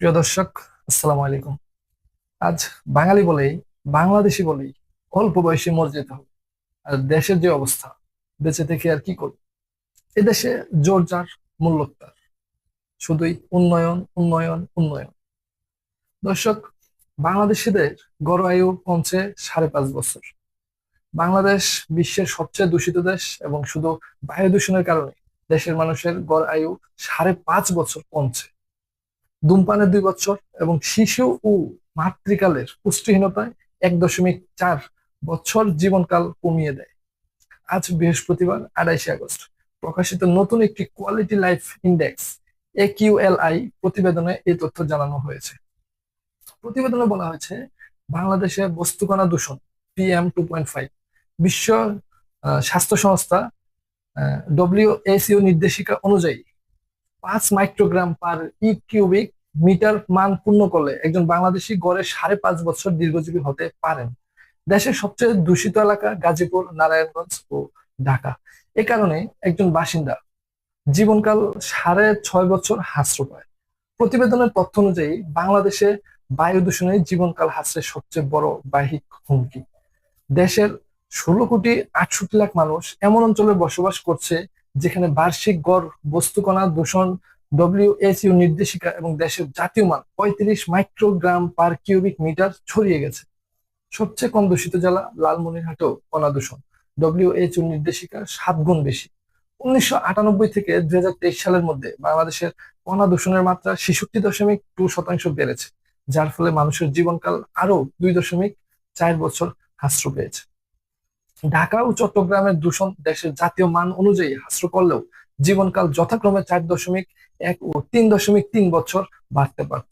প্রিয় দর্শক, আসসালামু আলাইকুম। আজ বাঙালি বলেই, বাংলাদেশি বলেই অল্প বয়সে মরে যেতে হবে। আর দেশের যে অবস্থা বেঁচে থেকে আর কি করব? এদেশে জোর যার, মূল্য তার। শুধুই উন্নয়ন উন্নয়ন উন্নয়ন। দর্শক, বাংলাদেশিদের গড় আয়ু কমছে সাড়ে পাঁচ বছর। বাংলাদেশ বিশ্বের সবচেয়ে দূষিত দেশ এবং শুধু বায়ু দূষণের কারণে দেশের মানুষের গড় আয়ু সাড়ে পাঁচ বছর কমছে। ধূমপানের দুই বছর এবং শিশু ও মাতৃকালের পুষ্টিহীনতায় এক দশমিক চার বছর জীবনকাল কমিয়ে দেয়। আজ বৃহস্পতিবার, আড়াইশে আগস্ট। প্রকাশিত নতুন একটি কোয়ালিটি লাইফ ইন্ডেক্স এ প্রতিবেদনে এই তথ্য জানানো হয়েছে। প্রতিবেদনে বলা হয়েছে, বাংলাদেশে বস্তুকণা দূষণ পিএম টু পয়েন্ট ফাইভ বিশ্ব স্বাস্থ্য সংস্থা ডব্লিউএসইউ নির্দেশিকা অনুযায়ী পাঁচ মাইক্রোগ্রাম পার ই কিউবিক মিটার মান পূর্ণ করলে একজন বাংলাদেশি গড়ে সাড়ে পাঁচ বছর দীর্ঘজীবী হতে পারেন। দেশের সবচেয়ে দূষিত এলাকা গাজীপুর, নারায়ণগঞ্জ ও ঢাকা। এ কারণে একজন বাসিন্দা জীবনকাল সাড়ে ছয় বছর হ্রাস পায়। প্রতিবেদনের তথ্য অনুযায়ী বাংলাদেশে বায়ু দূষণে জীবনকাল হ্রাসের সবচেয়ে বড় বাহিক হুমকি। দেশের ষোলো কোটি আটষট্টি লাখ মানুষ এমন অঞ্চলে বসবাস করছে যেখানে বার্ষিক গড়, বস্তুকণা দূষণ ডব্লিউএসইউ নির্দেশিকা এবং দেশের জাতীয় মান পঁয়ত্রিশ মাইক্রোগ্রাম পার কিউবিক মিটার ছড়িয়ে গেছে। সবচেয়ে কম দূষিত জেলা লালমনিরহাটেও কণা দূষণ ডব্লিউএইচও নির্দেশিকা সাত গুণ বেশি। উনিশশো আটানব্বই থেকে দুই হাজার তেইশ সালের মধ্যে বাংলাদেশের কণা দূষণের মাত্রা ছেষট্টি দশমিক টু শতাংশ বেড়েছে, যার ফলে মানুষের জীবনকাল আরও দুই দশমিক চার বছর হ্রাস পেয়েছে। ঢাকা ও চট্টগ্রামের দূষণ দেশের জাতীয় মান অনুযায়ী হ্রাস করলেও জীবনকাল যথাক্রমে চার দশমিক এক ও তিন দশমিক তিন বছর বাড়তে পারত।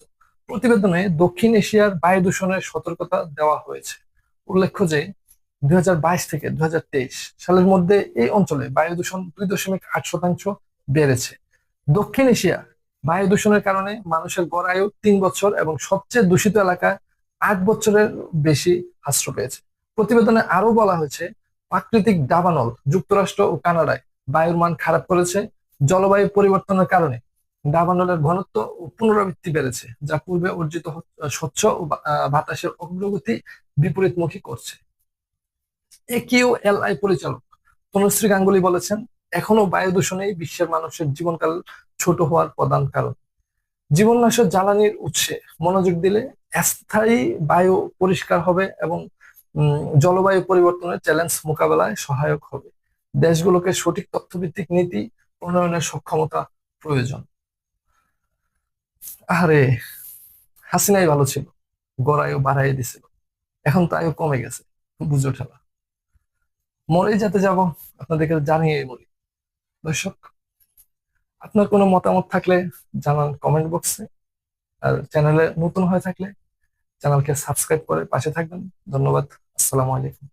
প্রতিবেদনে দক্ষিণ এশিয়ার বায়ু দূষণের সতর্কতা দেওয়া হয়েছে। উল্লেখ্য যে দুই হাজার বাইশ থেকে দুই হাজার তেইশ সালের মধ্যে এই অঞ্চলে বায়ু দূষণ দুই দশমিক আট শতাংশ বেড়েছে। দক্ষিণ এশিয়া বায়ু দূষণের কারণে মানুষের গড় আয়ু তিন বছর এবং সবচেয়ে দূষিত এলাকা আট বছরের বেশি হ্রাস পেয়েছে। প্রতিবেদনে আরও বলা হয়েছে, প্রাকৃতিক দাবানল যুক্তরাষ্ট্র ও কানাডায় বায়ুর মান খারাপ করেছে, জলবায়ু পরিবর্তনের কারণে দাবানলের ঘনত্ব পুনরাবৃত্তি বেড়েছে, যা পূর্বে অর্জিত স্বচ্ছ বাতাসের অগ্রগতি বিপরীতমুখী করছে। এ কিউ এল আই পরিচালক তনুশ্রী গাঙ্গুলি বলেছেন, এখনও বায়ু দূষণেই বিশ্বের মানুষের জীবনকাল ছোট হওয়ার প্রধান কারণ। জীবননাশক জ্বালানির উৎসে মনোযোগ দিলে স্থায়ী বায়ু পরিষ্কার হবে এবং জলবায়ু পরিবর্তনের চ্যালেঞ্জ মোকাবেলায় সহায়ক হবে। দেশগুলোকে সঠিক তথ্যভিত্তিক নীতি, প্রণয়নের সক্ষমতা প্রয়োজন। আরে হাসিনাই ভালো ছিল, গড়াইও বাড়াই দিছিল। এখন তো আয়ু কমে গেছে, বুঝো ঠেলা মরেই যেতে যাব, আপনাদেরকে জানিয়ে মরি দর্শক, আপনার কোনো মতামত থাকলে জানান কমেন্ট বক্সে আর চ্যানেলে নতুন হয়ে থাকলে চ্যানেলকে সাবস্ক্রাইব করে পাশে থাকবেন। ধন্যবাদ, আসসালামু আলাইকুম।